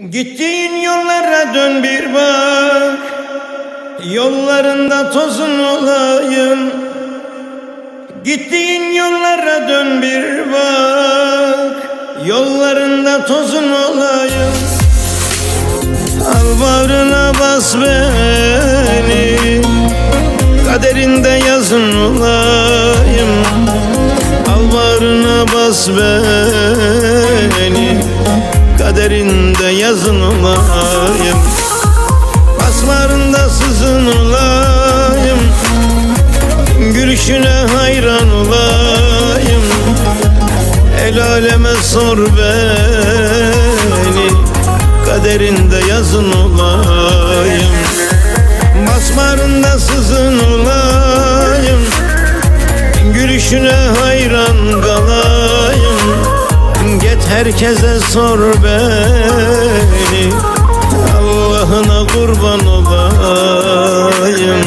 Gittiğin yollara dön bir bak. Yollarında tozun olayım. Gittiğin yollara dön bir bak. Yollarında tozun olayım. Al bağrına bas beni. Kaderinde yazın olayım. Al bağrına bas beni Kaderinde yazın olayım. Basmarında sızın olayım. Gülüşüne hayran olayım. El aleme sor beni. Kaderinde yazın olayım. Basmarında sızın olayım. Gülüşüne hayran kalayım herkese sor beni Allah'ına kurban olayım